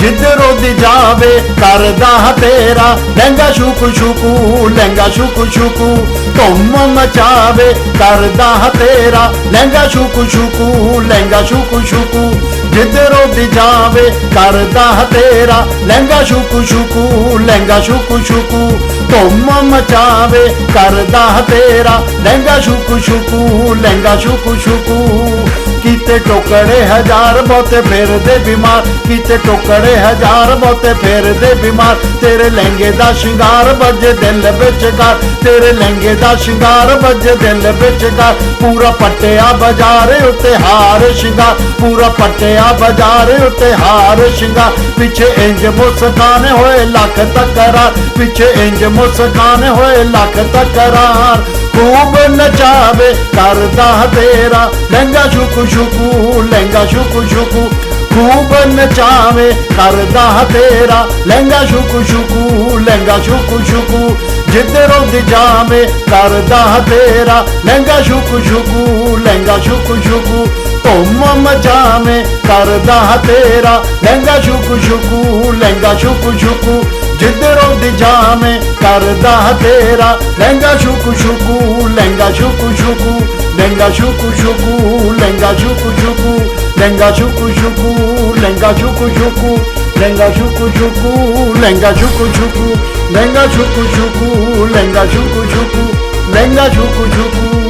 ਜਿੱਧਰੋਂ ਦੀ ਜਾਵੇ ਕਰਦਾ ਤੇਰਾ। ਲਹਿੰਗਾ ਸ਼ੁਕੂ ਸ਼ੁਕੂ, ਲਹਿੰਗਾ ਸ਼ੁਕੂ ਸ਼ੁਕੂ ਧੁੰਮ ਮਚਾਵੇ ਕਰਦਾ ਤੇਰਾ। ਲਹਿੰਗਾ ਸ਼ੁਕੂ ਸ਼ੁਕੂ, ਲਹਿੰਗਾ ਸ਼ੁਕੂ ਸ਼ੁਕੂ, ਜਿੱਧਰੋਂ ਦੀ ਜਾਵੇ ਕਰਦਾ ਤੇਰਾ। ਲਹਿੰਗਾ ਸ਼ੁਕੂ ਸ਼ੁਕੂ, ਲਹਿੰਗਾ ਸ਼ੁਕੂ ਸ਼ੁਕੂ ਧੁੰਮ ਮਚਾਵੇ ਕਰਦਾ ਤੇਰਾ। ਲਹਿੰਗਾ ਸ਼ੁਕੂ ਸ਼ੁਕੂ, ਲਹਿੰਗਾ ਸ਼ੁਕੂ ਸ਼ੁਕੂ। ਕੀਤੇ ਟੋਕੜੇ ਹਜ਼ਾਰ ਬਹੁਤੇ ਫਿਰਦੇ ਬਿਮਾਰ, ਕੀਤੇ ਟੋਕੜੇ ਹਜ਼ਾਰ ਬਹੁਤੇ ਫਿਰਦੇ ਬਿਮਾਰ। ਤੇਰੇ ਲਹਿੰਗੇ ਦਾ ਸ਼ਿੰਗਾਰ ਵੱਜੇ ਦਿਲ ਵਿੱਚ ਕਰ ਤੇਰੇ ਲਹਿੰਗੇ ਦਾ ਸ਼ਿੰਗਾਰ ਵੱਜੇ ਦਿਲ ਵਿੱਚ ਕਰ ਪੂਰਾ ਪੱਟਿਆ ਬਾਜ਼ਾਰ ਉੱਤੇ ਹਾਰ ਸ਼ਿੰਗਾਰ। ਪੂਰਾ ਪੱਟਿਆ ਬਾਜ਼ਾਰ ਉੱਤੇ ਹਾਰ ਸ਼ਿੰਗਾਰ। ਪਿੱਛੇ ਇੰਜ ਮੁਸਕਾਨ ਹੋਏ ਲੱਖ ਤਕਰਾਰ ਪਿੱਛੇ ਇੰਜ ਮੁਸਕਾਨ ਹੋਏ ਲੱਖ ਤਕਰਾਰ ਖੂਬ ਨਚਾਵੇ ਕਰਦਾ ਤੇਰਾ, ਲਹਿੰਗਾ ਸ਼ੁਕੂ ਸ਼ੁਕੂ ਲਹਿੰਗਾ ਸ਼ੁਕੂ ਸ਼ੁਕੂ ਖੂਬ ਨਚਾਵੇ ਕਰਦਾ ਤੇਰਾ, ਲਹਿੰਗਾ ਸ਼ੁਕੂ ਸ਼ੁਕੂ ਲਹਿੰਗਾ ਸ਼ੁਕੂ ਸ਼ੁਕੂ ਜਿੱਧਰੋਂ ਦੀ ਜਾਵੇ ਕਰਦਾ ਤੇਰਾ, ਲਹਿੰਗਾ ਸ਼ੁਕੂ ਸ਼ੁਕੂ ਲਹਿੰਗਾ ਸ਼ੁਕੂ ਸ਼ੁਕੂ ਧੁੰਮ ਮਚਾਵੇ ਕਰਦਾ ਤੇਰਾ, ਲਹਿੰਗਾ ਸ਼ੁਕੂ ਸ਼ੁਕੂ ਲਹਿੰਗਾ ਸ਼ੁਕੂ ਸ਼ੁਕੂ ਜਿੱਧਰੋਂ ਦੀ ਜਾਵੇਂ ਕਰਦਾ ਤੇਰਾ ਲਹਿੰਗਾ ਸ਼ੁਕੂ ਸ਼ੁਕੂ ਲਹਿੰਗਾ ਸ਼ੁਕੂ ਸ਼ੁਕੂ ਲਹਿੰਗਾ ਸ਼ੁਕੂ ਸ਼ੁਕੂ ਲਹਿੰਗਾ ਸ਼ੁਕੂ ਸ਼ੁਕੂ ਲਹਿੰਗਾ ਸ਼ੁਕੂ ਸ਼ੁਕੂ ਲਹਿੰਗਾ ਸ਼ੁਕੂ ਸ਼ੁਕੂ ਲਹਿੰਗਾ ਸ਼ੁਕੂ ਸ਼ੁਕੂ ਲਹਿੰਗਾ ਸ਼ੁਕੂ ਸ਼ੁਕੂ ਲਹਿੰਗਾ ਸ਼ੁਕੂ ਸ਼ੁਕੂ ਲਹਿੰਗਾ ਸ਼ੁਕੂ ਸ਼ੁਕੂ ਲਹਿੰਗਾ ਸ਼ੁਕੂ ਸ਼ੁਕੂ